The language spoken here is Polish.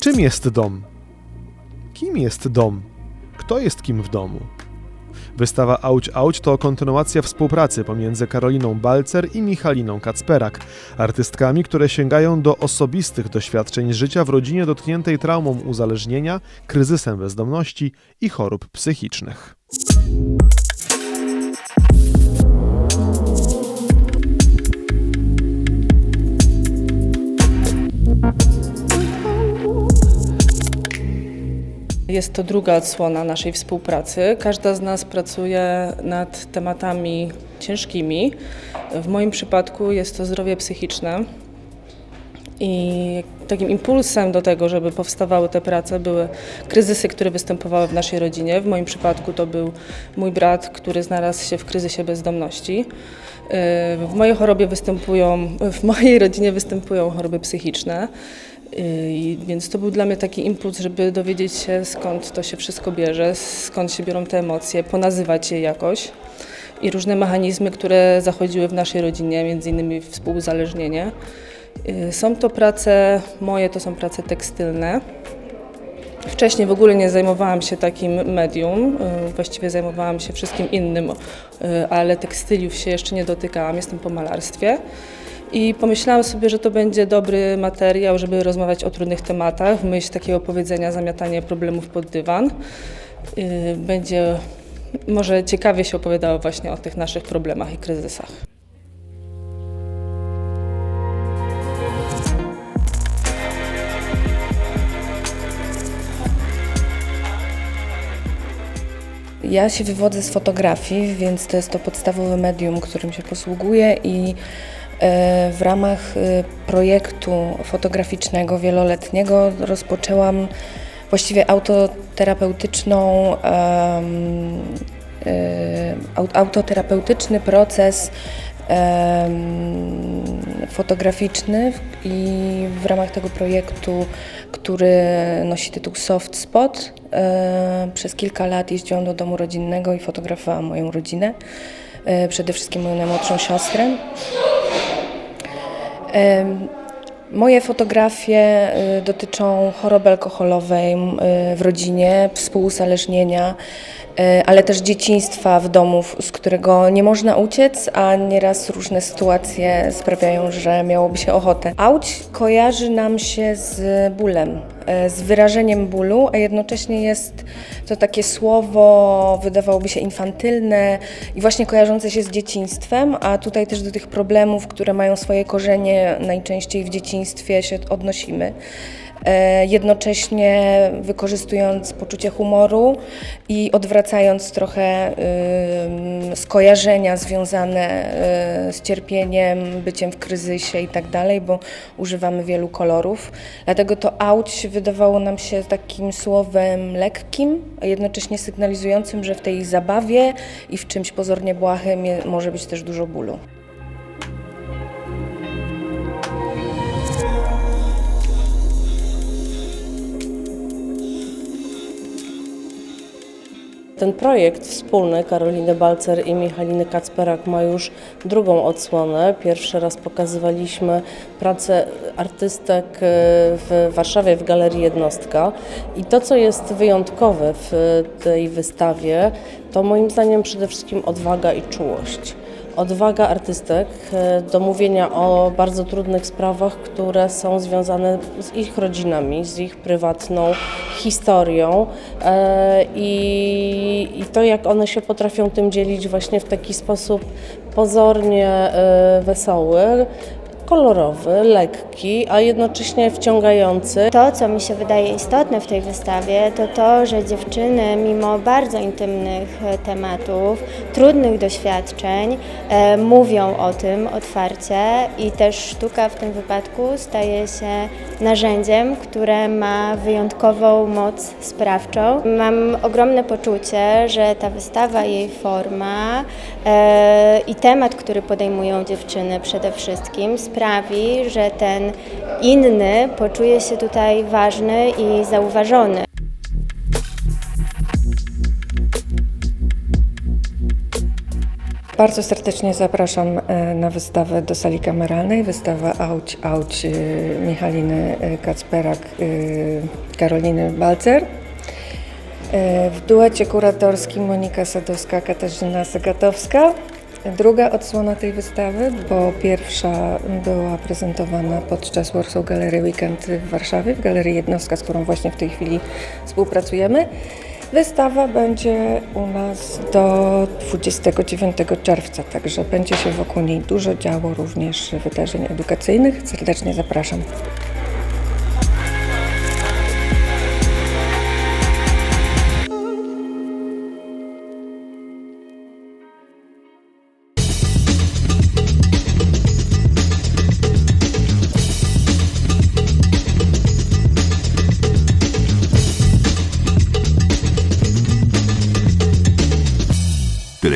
Czym jest dom? Kim jest dom? Kto jest kim w domu? Wystawa Auć Auć to kontynuacja współpracy pomiędzy Karoliną Balcer i Michaliną Kacperak, artystkami, które sięgają do osobistych doświadczeń życia w rodzinie dotkniętej traumą uzależnienia, kryzysem bezdomności i chorób psychicznych. Jest to druga odsłona naszej współpracy. Każda z nas pracuje nad tematami ciężkimi. W moim przypadku jest to zdrowie psychiczne. I takim impulsem do tego, żeby powstawały te prace, były kryzysy, które występowały w naszej rodzinie. W moim przypadku to był mój brat, który znalazł się w kryzysie bezdomności. Yy, W mojej chorobie występują, w mojej rodzinie występują choroby psychiczne. Yy, I Więc to był dla mnie taki impuls, żeby dowiedzieć się skąd to się wszystko bierze, skąd się biorą te emocje, ponazywać je jakoś. I różne mechanizmy, które zachodziły w naszej rodzinie, między innymi współuzależnienie. Yy, Są to prace, moje to są prace tekstylne. Wcześniej w ogóle nie zajmowałam się takim medium, yy, właściwie zajmowałam się wszystkim innym, ale tekstyliów się jeszcze nie dotykałam, jestem po malarstwie. I pomyślałam sobie, że to będzie dobry materiał, żeby rozmawiać o trudnych tematach, w myśl takiego powiedzenia zamiatanie problemów pod dywan. Yy, Będzie może ciekawie się opowiadało właśnie o tych naszych problemach i kryzysach. Ja się wywodzę z fotografii, więc to jest to podstawowe medium, którym się posługuję i w ramach e, projektu fotograficznego wieloletniego rozpoczęłam właściwie autoterapeutyczną, e, au- autoterapeutyczny proces fotograficzny i w ramach tego projektu, który nosi tytuł Soft Spot, e, przez kilka lat jeździłam do domu rodzinnego i fotografowałam moją rodzinę, e, przede wszystkim moją najmłodszą siostrę. Moje fotografie y, dotyczą choroby alkoholowej y, w rodzinie, współuzależnienia, y, ale też dzieciństwa w domu, z którego nie można uciec, a nieraz różne sytuacje sprawiają, że miałoby się ochotę. Auć kojarzy nam się z bólem, z wyrażeniem bólu, a jednocześnie jest to takie słowo, wydawałoby się infantylne i właśnie kojarzące się z dzieciństwem, a tutaj też do tych problemów, które mają swoje korzenie najczęściej w dzieciństwie się odnosimy. E, Jednocześnie wykorzystując poczucie humoru i odwracając trochę skojarzenia związane y, z cierpieniem, byciem w kryzysie i tak dalej, bo używamy wielu kolorów. Dlatego to auć wydawało nam się takim słowem lekkim, a jednocześnie sygnalizującym, że w tej zabawie i w czymś pozornie błahym może być też dużo bólu. Ten projekt wspólny Karoliny Balcer i Michaliny Kacperak ma już drugą odsłonę. Pierwszy raz pokazywaliśmy pracę artystek e, w Warszawie w Galerii Jednostka. I to, co jest wyjątkowe w tej wystawie, to moim zdaniem przede wszystkim odwaga i czułość. Odwaga artystek e, do mówienia o bardzo trudnych sprawach, które są związane z ich rodzinami, z ich prywatną historią e, i, to, jak one się potrafią tym dzielić właśnie w taki sposób pozornie e, wesoły, kolorowy, lekki, a jednocześnie wciągający. To, co mi się wydaje istotne w tej wystawie, to to, że dziewczyny, mimo bardzo intymnych e, tematów, trudnych doświadczeń, e, mówią o tym otwarcie i też sztuka w tym wypadku staje się narzędziem, które ma wyjątkową moc sprawczą. Mam ogromne poczucie, że ta wystawa, jej forma e, i temat, który podejmują dziewczyny przede wszystkim, sprawi, że ten inny poczuje się tutaj ważny i zauważony. Bardzo serdecznie zapraszam e, na wystawę do sali kameralnej. Wystawa Auć, Auć e, Michaliny e, Kacperak, Karoliny Balcer. W duecie kuratorskim Monika Sadowska, Katarzyna Sagatowska. Druga odsłona tej wystawy, bo pierwsza była prezentowana podczas Warsaw Gallery Weekend w Warszawie, w Galerii Jednostka, z którą właśnie w tej chwili współpracujemy. Wystawa będzie u nas do 29 czerwca, także będzie się wokół niej dużo działo, również wydarzeń edukacyjnych. Serdecznie zapraszam.